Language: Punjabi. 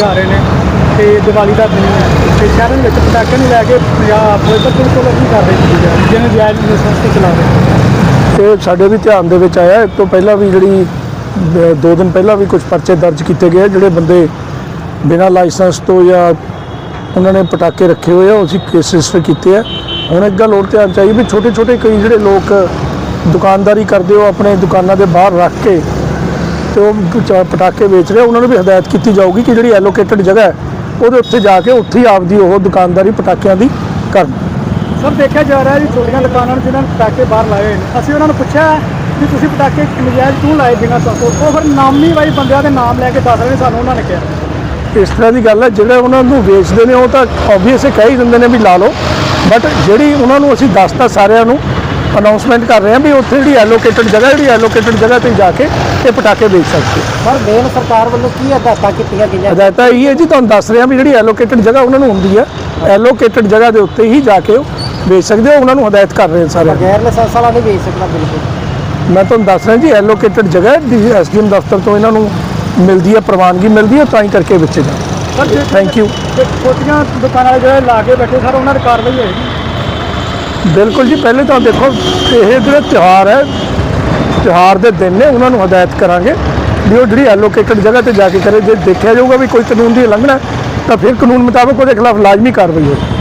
ਜਾ ਰਹੇ ਨੇ ਤੇ ਦੀਵਾਲੀ ਦਾ ਦਿਨ ਹੈ। ਤੇ ਸ਼ਹਿਰਾਂ ਵਿੱਚ ਪਟਾਕੇ ਨੂੰ ਲੈ ਕੇ ਪੰਜਾਬ ਪੁਲਿਸ ਵੱਲੋਂ ਕੀ ਕਰ ਰਹੀ ਹੈ? ਜਿਹਨੇ ਜਾਇਜ਼ ਲਾਇਸੈਂਸ ਤੇ ਚਲਾ ਰਹੇ ਇਹ ਸਾਡੇ ਵੀ ਧਿਆਨ ਦੇ ਵਿੱਚ ਆਇਆ ਇਸ ਤੋਂ ਪਹਿਲਾਂ ਵੀ ਜਿਹੜੀ ਦੋ ਦਿਨ ਪਹਿਲਾਂ ਵੀ ਕੁਝ ਪਰਚੇ ਦਰਜ ਕੀਤੇ ਗਏ ਜਿਹੜੇ ਬੰਦੇ ਬਿਨਾਂ ਲਾਇਸੈਂਸ ਤੋਂ ਜਾਂ ਉਹਨਾਂ ਨੇ ਪਟਾਕੇ ਰੱਖੇ ਹੋਏ ਆ, ਉਹ ਅਸੀਂ ਕੇਸ ਰਜਿਸਟਰ ਕੀਤੇ ਆ। ਹੁਣ ਇੱਕ ਗੱਲ ਹੋਰ ਧਿਆਨ ਚਾਹੀਏ ਵੀ ਛੋਟੇ ਛੋਟੇ ਕਈ ਜਿਹੜੇ ਲੋਕ ਦੁਕਾਨਦਾਰੀ ਕਰਦੇ ਹੋ ਆਪਣੇ ਦੁਕਾਨਾਂ ਦੇ ਬਾਹਰ ਰੱਖ ਕੇ ਤੇ ਉਹ ਪਟਾਕੇ ਵੇਚ ਰਹੇ। ਆ, ਉਹਨਾਂ ਨੂੰ ਵੀ ਹਦਾਇਤ ਕੀਤੀ ਜਾਊਗੀ ਕਿ ਜਿਹੜੀ ਐਲੋਕੇਟਡ ਜਗ੍ਹਾ ਹੈ ਉਹਦੇ ਉੱਤੇ ਜਾ ਕੇ ਉੱਥੇ ਹੀ ਆਪਦੀ ਉਹ ਦੁਕਾਨਦਾਰੀ ਪਟਾਕਿਆਂ ਦੀ ਕਰਨ। ਸਰ ਦੇਖਿਆ ਜਾ ਰਿਹਾ ਜੀ ਛੋਟੀਆਂ ਦੁਕਾਨਾਂ ਨੂੰ ਜਿਨ੍ਹਾਂ ਨੇ ਪਟਾਕੇ ਬਾਹਰ ਲਾਏ ਹੋਏ ਨੇ। ਅਸੀਂ ਉਹਨਾਂ ਨੂੰ ਪੁੱਛਿਆ ਕਿ ਤੁਸੀਂ ਪਟਾਕੇ ਨਜਾਇਜ਼ ਕਿਉਂ ਲਾਏ ਬਿਨਾਂ ਤੋਂ? ਉਹ ਫਿਰ ਨਾਮੀ ਵਾਈ ਬੰਦਿਆਂ ਦੇ ਨਾਮ ਲੈ ਕੇ ਦੱਸ ਰਹੇ ਨੇ ਸਾਨੂੰ ਉਹਨਾਂ ਨੇ ਕਿਹਾ। ਇਸ ਤਰ੍ਹਾਂ ਦੀ ਗੱਲ ਹੈ ਜਿਹੜੇ ਉਹਨਾਂ ਨੂੰ ਵੇਚਦੇ ਨੇ ਉਹ ਤਾਂ ਆਬਵੀਅਸ ਕਹਿ ਹੀ ਦਿੰਦੇ ਨੇ ਵੀ ਲਾ ਲਓ। ਬਟ ਜਿਹੜੀ ਉਹਨਾਂ ਨੂੰ ਅਸੀਂ ਦੱਸਤਾ ਸਾਰਿਆਂ ਨੂੰ ਅਨਾਉਂਸਮੈਂਟ ਕਰ ਰਹੇ ਹਾਂ ਵੀ ਉੱਥੇ ਜਿਹੜੀ ਐਲੋਕੇਟਡ ਜਗ੍ਹਾ ਜਿਹੜੀ ਐਲੋਕੇਟਡ ਜਗ੍ਹਾ ਤੇ ਜਾ ਕੇ ਇਹ ਪਟਾਕੇ ਵੇਚ ਸਕਦੇ ਪਰ ਮੇਨ ਸਰਕਾਰ ਵੱਲੋਂ ਕੀ ਹਦਾਇਤਾਂ ਕੀਤੀਆਂ ਗਈਆਂ? ਹਦਾਇਤਾਂ ਇਹ ਹੈ ਜੀ ਤੁਹਾਨੂੰ ਦੱਸ ਰਿਹਾ ਵੀ ਜਿਹੜੀ ਐਲੋਕੇਟਡ ਜਗ੍ਹਾ ਉਹਨਾਂ ਨੂੰ ਹੁੰਦੀ ਹੈ ਐਲੋਕੇਟਡ ਜਗ੍ਹਾ ਦੇ ਉੱਤੇ ਹੀ ਜਾ ਕੇ ਵੇਚ ਸਕਦੇ ਹੋ ਉਹਨਾਂ ਨੂੰ ਹਦਾਇਤ ਕਰ ਰਹੇ ਨੂੰ ਗੈਰ ਲਾਇਸੈਂਸ ਵਾਲਾ ਨਹੀਂ ਵੇਚ ਸਕਦਾ ਬਿਲਕੁਲ। ਮੈਂ ਤੁਹਾਨੂੰ ਦੱਸ ਰਿਹਾ ਜੀ ਐਲੋਕੇਟਡ ਜਗ੍ਹਾ ਐਸਡੀਐਮ ਦਫ਼ਤਰ ਤੋਂ ਇਹਨਾਂ ਨੂੰ ਮਿਲਦੀ ਹੈ ਪ੍ਰਵਾਨਗੀ ਮਿਲਦੀ ਹੈ ਤਾਂ ਹੀ ਕਰਕੇ ਵੇਚੇ ਜਾਂਦੇ ਸਰ ਥੈਂਕ ਯੂ ਛੋਟੀਆਂ ਦੁਕਾਨਾਂ ਵਾਲੇ ਜਿਹੜੇ ਲਾ ਕੇ ਬੈਠੇ ਸਰ ਉਹਨਾਂ ਦੀ ਕਾਰਵਾਈ ਹੋਏਗੀ। ਬਿਲਕੁਲ ਜੀ, ਪਹਿਲੇ ਤਾਂ ਦੇਖੋ, ਇਹ ਜਿਹੜਾ ਤਿਉਹਾਰ ਹੈ, ਤਿਉਹਾਰ ਦੇ ਦਿਨ ਨੇ, ਉਹਨਾਂ ਨੂੰ ਹਦਾਇਤ ਕਰਾਂਗੇ ਵੀ ਉਹ ਜਿਹੜੀ ਐਲੋਕੇਟਡ ਜਗ੍ਹਾ ਤੇ ਜਾ ਕੇ ਕਰੇ। ਜੇ ਦੇਖਿਆ ਜਾਊਗਾ ਵੀ ਕੋਈ ਕਾਨੂੰਨ ਦੀ ਉਲੰਘਣਾ ਤਾਂ ਫਿਰ ਕਾਨੂੰਨ ਮੁਤਾਬਕ ਉਹਦੇ ਖਿਲਾਫ ਲਾਜ਼ਮੀ ਕਾਰਵਾਈ ਹੋਵੇ